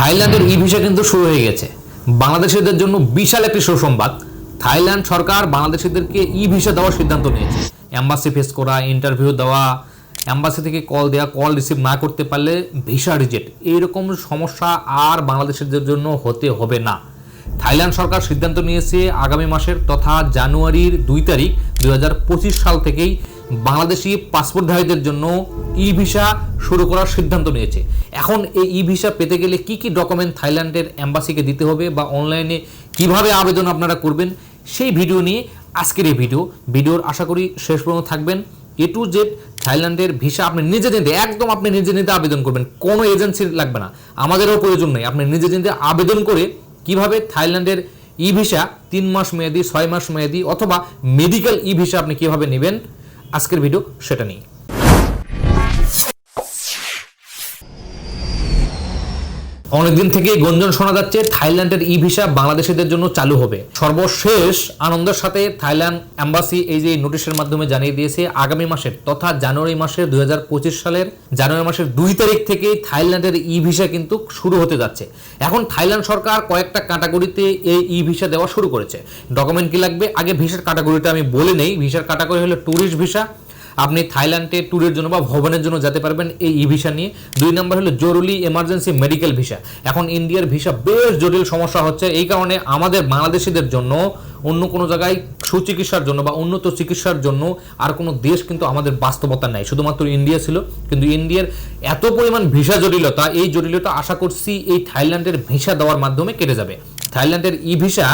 থাইল্যান্ডের ই ভিসা কিন্তু শুরু হয়ে গেছে। বাংলাদেশিদের জন্য বিশাল একটি সুসংবাদ। থাইল্যান্ড সরকার বাংলাদেশিদেরকে ই ভিসা দেওয়ার সিদ্ধান্ত নিয়েছে। অ্যাম্বাসি ফেস করা ইন্টারভিউ দেওয়া অ্যাম্বাসি থেকে কল দেওয়া কল রিসিভ না করতে পারলে ভিসা রিজেক্ট এইরকম সমস্যা আর বাংলাদেশিদের জন্য হতে হবে না। থাইল্যান্ড সরকার সিদ্ধান্ত নিয়েছে আগামী মাসের তথা জানুয়ারির দুই তারিখ দুই হাজার পঁচিশ সাল থেকেই বাংলাদেশি পাসপোর্টধারীদের জন্য ই ভিসা শুরু করার সিদ্ধান্ত নিয়েছে। এখন এই ই ভিসা পেতে গেলে কি কি ডকুমেন্ট থাইল্যান্ডের অ্যাম্বাসিকে দিতে হবে বা অনলাইনে কীভাবে আবেদন আপনারা করবেন, সেই ভিডিও নিয়ে আজকের এই ভিডিও। ভিডিওর আশা করি শেষ পর্যন্ত থাকবেন। এ টু জেড থাইল্যান্ডের ভিসা আপনি নিজে নিতে একদম আপনি নিজে নিতে আবেদন করবেন। কোনো এজেন্সির লাগবে না। আমাদেরও প্রয়োজন নেই। আপনি নিজে নিতে আবেদন করে কীভাবে থাইল্যান্ডের ই ভিসা তিন মাস মেয়াদি, ছয় মাস মেয়াদি অথবা মেডিকেল ই ভিসা আপনি কীভাবে নেবেন আজকের ভিডিও সেটা নিয়ে অনেকদিন থেকেই গঞ্জন শোনা যাচ্ছে, থাইল্যান্ডের ই ভিসা বাংলাদেশিদের জন্য চালু হবে। সর্বশেষ আনন্দের সাথে থাইল্যান্ড অ্যাম্বাসি এই যে নোটিশের মাধ্যমে জানিয়ে দিয়েছে, আগামী মাসের তথা জানুয়ারি মাসের দুই হাজার পঁচিশ সালের জানুয়ারি মাসের দুই তারিখ থেকে থাইল্যান্ডের ই ভিসা কিন্তু শুরু হতে যাচ্ছে। এখন থাইল্যান্ড সরকার কয়েকটা ক্যাটাগরিতে এই ই ভিসা দেওয়া শুরু করেছে। ডকুমেন্ট কি লাগবে? আগে ভিসার ক্যাটাগরিটা আমি বলে নেই। ভিসার ক্যাটাগরি হলো ট্যুরিস্ট ভিসা আপনি থাইল্যান্ডে ট্যুরের জন্য বা ভ্রমণের জন্য যেতে পারবেন এই ই ভিসা নিয়ে। দুই নম্বর হলো জরুরি এমার্জেন্সি মেডিকেল ভিসা এখন ইন্ডিয়ার ভিসা বেশ জটিল সমস্যা হচ্ছে, এই কারণে আমাদের বাংলাদেশিদের জন্য অন্য কোনো জায়গায় সুচিকিৎসার জন্য বা উন্নত চিকিৎসার জন্য আর কোনো দেশ কিন্তু আমাদের বাস্তবতা নাই। শুধুমাত্র ইন্ডিয়া ছিল, কিন্তু ইন্ডিয়ার এত পরিমাণ ভিসা জটিলতা, এই জটিলতা আশা করছি এই থাইল্যান্ডের ভিসা দেওয়ার মাধ্যমে কেটে যাবে। থাইল্যান্ডের E visa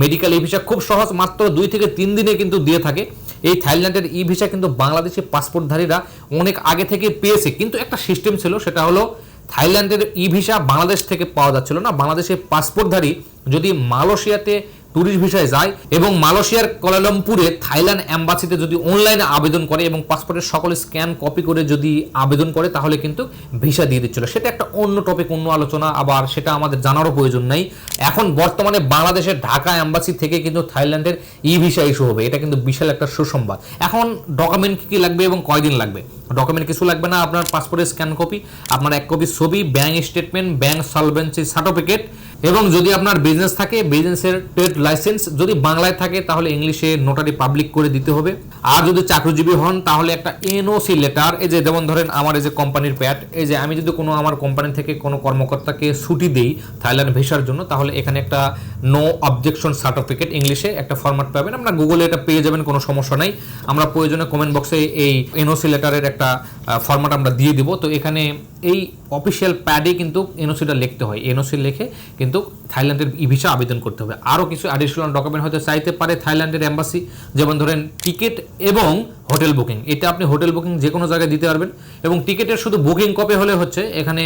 medical E visa খুব সহজ, মাত্র দুই থেকে তিন দিনে কিন্তু দিয়ে থাকে। এই থাইল্যান্ডের ই ভিসা কিন্তু বাংলাদেশি পাসপোর্টধারীরা অনেক আগে থেকে পেয়েছে। কিন্তু একটা সিস্টেম ছিল, সেটা হলো থাইল্যান্ডের ই ভিসা বাংলাদেশ থেকে পাওয়া যাচ্ছিল না। বাংলাদেশের পাসপোর্টধারী যদি মালয়েশিয়াতে ট্যুরিস্ট ভিসায় যায় এবং মালয়েশিয়ার কোলালামপুরে থাইল্যান্ড অ্যাম্বাসিতে যদি অনলাইনে আবেদন করে এবং পাসপোর্টের সকল স্ক্যান কপি করে যদি আবেদন করে, তাহলে কিন্তু ভিসা দিয়ে দিচ্ছিল। সেটা একটা অন্য টপিক অন্য আলোচনা, আবার সেটা আমাদের জানারও প্রয়োজন নেই। এখন বর্তমানে বাংলাদেশের ঢাকা অ্যাম্বাসি থেকে কিন্তু থাইল্যান্ডের ই ভিসা ইস্যু হবে। এটা কিন্তু বিশাল একটা সুসংবাদ। এখন ডকুমেন্ট কী কী লাগবে এবং কয়দিন লাগবে? ডকুমেন্ট কিছু লাগবে না? আপনার পাসপোর্টের স্ক্যান কপি, আপনার এক কপি ছবি bank statement bank solvency certificate এবং যদি আপনার বিজনেস থাকে বিজনেসের ট্রেড লাইসেন্স যদি বাংলায় থাকে, তাহলে ইংলিশে নোটারি পাবলিক করে দিতে হবে। আর যদি চাকরিজীবী হন, তাহলে একটা এনওসি লেটার এই যে যেমন ধরেন আমার এই যে কোম্পানির প্যাট এই যে আমি যদি কোনো আমার কোম্পানি থেকে কোনো কর্মকর্তাকে ছুটি দিই থাইল্যান্ড ভিসার জন্য, তাহলে এখানে একটা নো অবজেকশন সার্টিফিকেট ইংলিশে একটা ফরম্যাট পাবেন। আপনার গুগলে এটা পেয়ে যাবেন, কোনো সমস্যা নাই। আমরা প্রয়োজনে কমেন্ট বক্সে এই এনওসি লেটারের একটা ফরম্যাট আমরা দিয়ে দিব। তো এখানে এই অফিসিয়াল প্যাডে কিন্তু এনওসিটা লিখতে হয়। এনওসি লিখে কিন্তু থাইল্যান্ডের ই ভিসা আবেদন করতে হবে। আরও কিছু অ্যাডিশনাল ডকুমেন্ট হয়তো চাইতে পারে থাইল্যান্ডের এম্বাসি যেমন ধরেন টিকিট এবং হোটেল বুকিং এটা আপনি হোটেল বুকিং যে কোনো জায়গায় দিতে পারবেন এবং টিকিটের শুধু বুকিং কপি হলে হচ্ছে এখানে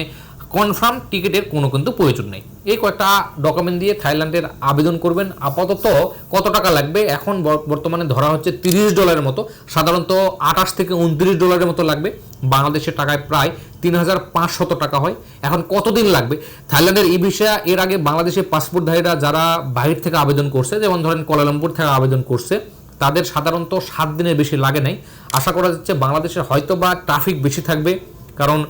কনফার্ম টিকিটের কোনো কিন্তু প্রয়োজন নেই। এই কয়েকটা ডকুমেন্ট দিয়ে থাইল্যান্ডের আবেদন করবেন। আপাতত কত টাকা লাগবে? এখন বর- বর্তমানে ধরা হচ্ছে তিরিশ ডলারের মতো। সাধারণত আঠাশ থেকে উনত্রিশ ডলারের মতো লাগবে। বাংলাদেশের টাকায় প্রায় তিন হাজার পাঁচশত টাকা হয়। এখন কতদিন লাগবে? থাইল্যান্ডের ই ভিসা এর আগে বাংলাদেশের পাসপোর্টধারীরা যারা বাইরে থেকে আবেদন করছে, যেমন ধরেন কোলালামপুর থেকে আবেদন করছে, তাদের সাধারণত সাত দিনের বেশি লাগে নাই। আশা করা যাচ্ছে বাংলাদেশের হয়তো বা ট্রাফিক বেশি থাকবে। কারণ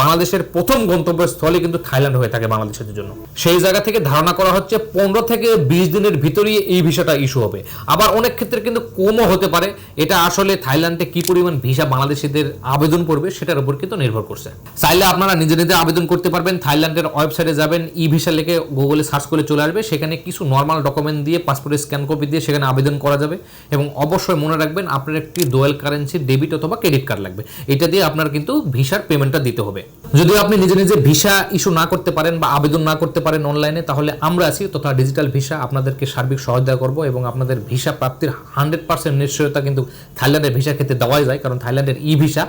বাংলাদেশের প্রথম গন্তব্যস্থলে কিন্তু থাইল্যান্ড হয়ে থাকে বাংলাদেশের জন্য। সেই জায়গা থেকে ধারণা করা হচ্ছে পনেরো থেকে বিশ দিনের ভিতরেই এই ভিসাটা ইস্যু হবে। আবার অনেক ক্ষেত্রে কিন্তু কমও হতে পারে। এটা আসলে থাইল্যান্ডে কি পরিমাণ ভিসা বাংলাদেশিদের আবেদন করবে সেটার উপর কিন্তু নির্ভর করছে। চাইলে আপনারা নিজে নিজে আবেদন করতে পারবেন। থাইল্যান্ডের ওয়েবসাইটে যাবেন ই ভিসা লিখে গুগলে সার্চ করে চলে আসবে। সেখানে কিছু নর্মাল ডকুমেন্ট দিয়ে পাসপোর্টের স্ক্যান কপি দিয়ে সেখানে আবেদন করা যাবে। এবং অবশ্যই মনে রাখবেন, আপনার একটি দোয়েল কারেন্সি ডেবিট অথবা ক্রেডিট কার্ড লাগবে। এটা দিয়ে আপনার কিন্তু ভিসার পেমেন্টটা দিতে হবে। যদি আপনি নিজে নিজে ভিসা ইস্যু না করতে পারেন বা আবেদন না করতে পারেন অনলাইনে, তাহলে আমরা আছি তথা ডিজিটাল ভিসা আপনাদেরকে সার্বিক সহায়তা করব এবং আপনাদের ভিসা প্রাপ্তির হান্ড্রেড পার্সেন্ট নিশ্চয়তা কিন্তু থাইল্যান্ডের ভিসার ক্ষেত্রে দেওয়াই যায়, কারণ থাইল্যান্ডের ই ভিসা।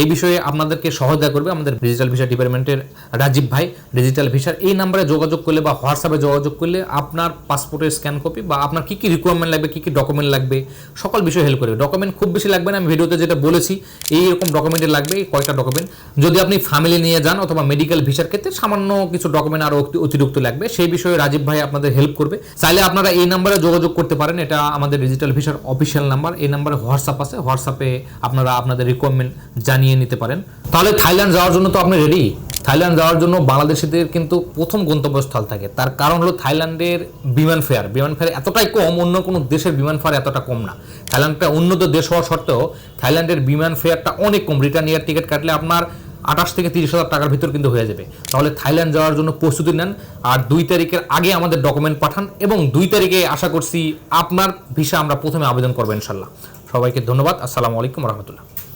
এই বিষয়ে আপনাদেরকে সহায়তা করবে আমাদের ডিজিটাল ভিসা ডিপার্টমেন্টের রাজীব ভাই। ডিজিটাল ভিসার এই নাম্বারে যোগাযোগ করলে বা হোয়াটসঅ্যাপে যোগাযোগ করলে আপনার পাসপোর্টের স্ক্যান কপি বা আপনার কী কী রিকোয়ারমেন্ট লাগবে, কী কী ডকুমেন্ট লাগবে, সকল বিষয়ে হেল্প করবে। ডকুমেন্ট খুব বেশি লাগবে না, আমি ভিডিওতে যেটা বলেছি এই রকম ডকুমেন্টের লাগবে কয়েকটা ডকুমেন্ট যদি আপনি ফ্যামিলি নিয়ে যান অথবা মেডিকেল ভিসার ক্ষেত্রে সামান্য কিছু ডকুমেন্ট আরও অতিরিক্ত লাগবে। সেই বিষয়ে রাজীব ভাই আপনাদের হেল্প করবে। চাইলে আপনারা এই নাম্বারে যোগাযোগ করতে পারেন। এটা আমাদের ডিজিটাল ভিসার অফিসিয়াল নাম্বার এই নাম্বারে হোয়াটসঅ্যাপ আছে। হোয়াটসঅ্যাপে আপনারা আপনাদের রিকোয়ারমেন্ট জানিয়ে নিতে পারেন। তাহলে থাইল্যান্ড যাওয়ার জন্য তো আপনি রেডি থাইল্যান্ড যাওয়ার জন্য বাংলাদেশিদের কিন্তু প্রথম গন্তব্যস্থল থাকে। তার কারণ হলো থাইল্যান্ডের বিমান ফেয়ার বিমান ফেয়ার এতটাই কম, অন্য কোনো দেশের বিমান ফেয়ার এতটা কম না। থাইল্যান্ডটা উন্নত দেশ হওয়া সত্ত্বেও থাইল্যান্ডের বিমান ফেয়ারটা অনেক কম। রিটার্ন ইয়ার টিকিট কাটলে আপনার আঠাশ থেকে তিরিশ হাজার টাকার ভিতর কিন্তু হয়ে যাবে। তাহলে থাইল্যান্ড যাওয়ার জন্য প্রস্তুতি নেন আর দুই তারিখের আগে আমাদের ডকুমেন্ট পাঠান এবং দুই তারিখে আশা করছি আপনার ভিসা আমরা প্রথমে আবেদন করব ইনশাল্লাহ। সবাইকে ধন্যবাদ। আসসালামু আলাইকুম রহমতুল্লাহ।